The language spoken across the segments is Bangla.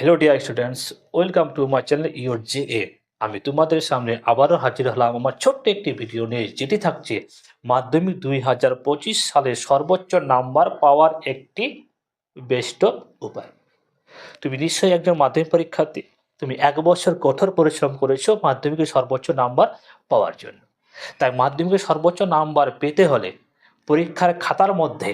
Hello dear students welcome to my channel your J A আমি তোমাদের সামনে আবারও হাজির হলাম আমার ছোট্ট একটি ভিডিও নিয়ে, যেটি থাকছে মাধ্যমিক দুই হাজার পঁচিশ সালে সর্বোচ্চ নাম্বার পাওয়ার একটি বেস্ট উপায়। তুমি নিশ্চয়ই একজন মাধ্যমিক পরীক্ষার্থী। তুমি এক বছর কঠোর পরিশ্রম করেছ মাধ্যমিকের সর্বোচ্চ নাম্বার পাওয়ার জন্য। তাই মাধ্যমিকের সর্বোচ্চ নাম্বার পেতে হলে পরীক্ষার খাতার মধ্যে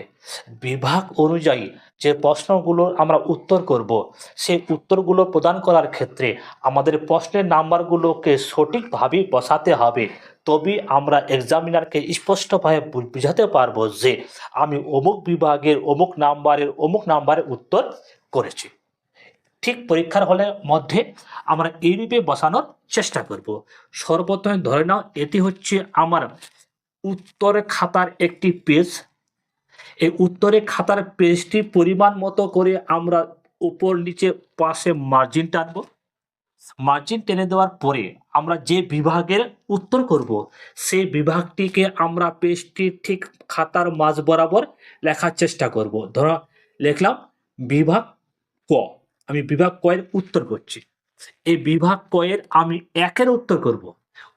বিভাগ অনুযায়ী যে প্রশ্নগুলো আমরা উত্তর করব, সেই উত্তরগুলো প্রদান করার ক্ষেত্রে আমাদের প্রশ্নের নাম্বারগুলোকে সঠিকভাবে বসাতে হবে। তবেই আমরা এক্সামিনারকে স্পষ্টভাবে বুঝাতে পারব যে আমি অমুক বিভাগের অমুক নাম্বারের অমুক নাম্বারের উত্তর করেছি। ঠিক পরীক্ষার হলের মধ্যে আমরা এই রূপে বসানোর চেষ্টা করব। সর্বপ্রথমে ধরে নাও, এটি হচ্ছে আমার উত্তরের খাতার একটি পেজ। এই উত্তরে খাতার পেজটি পরিমাণ মতো করে আমরা উপর নিচে পাশে মার্জিন টানবো। মার্জিন টেনে দেওয়ার পরে আমরা যে বিভাগের উত্তর করব, সেই বিভাগটিকে আমরা পেজটি ঠিক খাতার মাঝ বরাবর লেখার চেষ্টা করব। ধরো, লিখলাম বিভাগ ক। আমি বিভাগ কয়ের উত্তর করছি। এই বিভাগ কয়ের আমি একের উত্তর করব।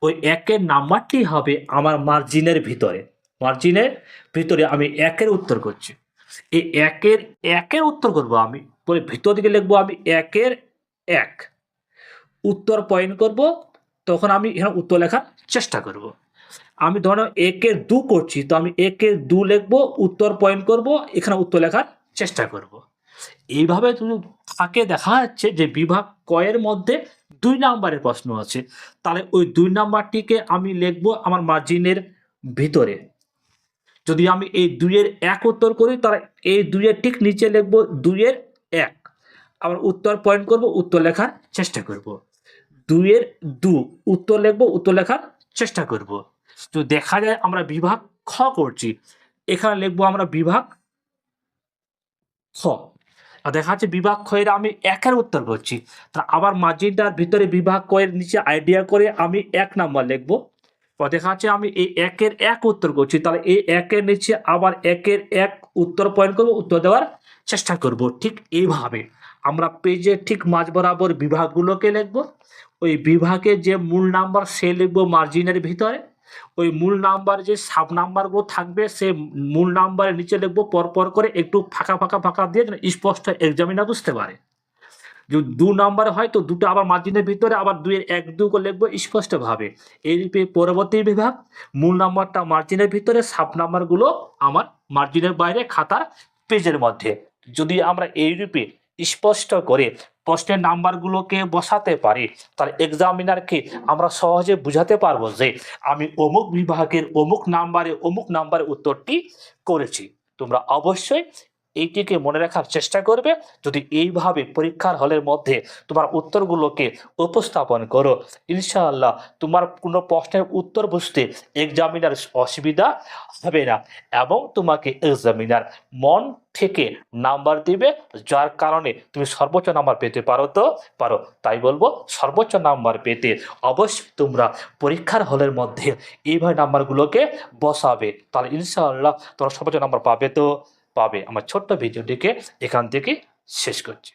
ওই একের নাম্বারটি হবে আমার মার্জিনের ভিতরে। মার্জিনের ভিতরে আমি একের উত্তর করছি। এই একের একের উত্তর করব আমি। পরে ভিতর দিকে লিখব আমি একের এক। উত্তর পয়েন্ট করব, তখন আমি এখানে উত্তর লেখার চেষ্টা করব। আমি ধরো একের দু করছি, তো আমি একের দু লিখব, উত্তর পয়েন্ট করব, এখানে উত্তর লেখার চেষ্টা করব। এইভাবে তুমি থাকে, দেখা যাচ্ছে যে বিভাগ কয়ের মধ্যে দুই নাম্বারের প্রশ্ন আছে। তাহলে ওই দুই নাম্বারটিকে আমি লিখব আমার মার্জিনের ভিতরে। যদি আমি এই দুইয়ের এক উত্তর করি, তাহলে এই দুইয়ের ঠিক নিচে লিখব দুইয়ের এক। আবার উত্তর পয়েন্ট করব, উত্তর লেখার চেষ্টা করব। দুইয়ের দু, উত্তর লিখব, উত্তর লেখার চেষ্টা করব। তো দেখা যায় আমরা বিভাগ খ করছি। এখানে লিখব আমরা বিভাগ খ। দেখা যাচ্ছে বিভাগ খয়ের আমি একের উত্তর করছি। তা আবার মার্জিনটার ভিতরে বিভাগ কয়ের নিচে আইডিয়া করে আমি এক নাম্বার লিখব। দেখা যাচ্ছে আমি এই একের এক উত্তর করছি, তাহলে এই একের নিচে আবার একের এক উত্তর পয়েন্ট করব, উত্তর দেওয়ার চেষ্টা করব। ঠিক এইভাবে আমরা পেজে ঠিক মাঝ বরাবর বিভাগগুলোকে লিখব। ওই বিভাগে যে মূল নাম্বার সে লিখব মার্জিনের ভিতরে। ওই মূল নাম্বার যে সাব নাম্বারগুলো থাকবে, সে মূল নাম্বারের নিচে লিখব পরপর করে একটু ফাঁকা ফাঁকা ফাঁকা দিয়ে যেন স্পষ্ট এক্সামিনার বুঝতে পারে। যদি দু নাম্বার হয় তো দুটো আবার মার্জিনের ভিতরে আবার দুইয়ের এক দু করে লিখব স্পষ্টভাবে। এই রূপে পরবর্তী বিভাগ, মূল নাম্বারটা মার্জিনের ভিতরে, সাব নাম্বারগুলো আমার মার্জিনের বাইরে খাতার পেজের মধ্যে। যদি আমরা এই রূপে স্পষ্ট করে প্রশ্নের নাম্বারগুলোকে বসাতে পারি তার এক্সামিনারকে আমরা সহজে বুঝাতে পারব যে আমি অমুক বিভাগের অমুক নাম্বারে অমুক নাম্বারে উত্তরটি করেছি। তোমরা অবশ্যই এইটিকে মনে রাখার চেষ্টা করবে। যদি এইভাবে পরীক্ষার হলের মধ্যে তোমার উত্তরগুলোকে উপস্থাপন করো, ইনশাআল্লাহ তোমার কোনো প্রশ্নের উত্তর বুঝতে এক্সামিনার অসুবিধা হবে না এবং তোমাকে এক্সামিনার মন থেকে নাম্বার দিবে, যার কারণে তুমি সর্বোচ্চ নাম্বার পেতে পারো তো, পারো। তাই বলব, সর্বোচ্চ নাম্বার পেতে অবশ্যই তোমরা পরীক্ষার হলের মধ্যে এইভাবে নাম্বারগুলোকে বসাবে। তাহলে ইনশাআল্লাহ তোমরা সর্বোচ্চ নাম্বার পাবে তো। পাবে। আমার ছোট্ট ভিডিওটিকে এখান থেকে শেষ করছি।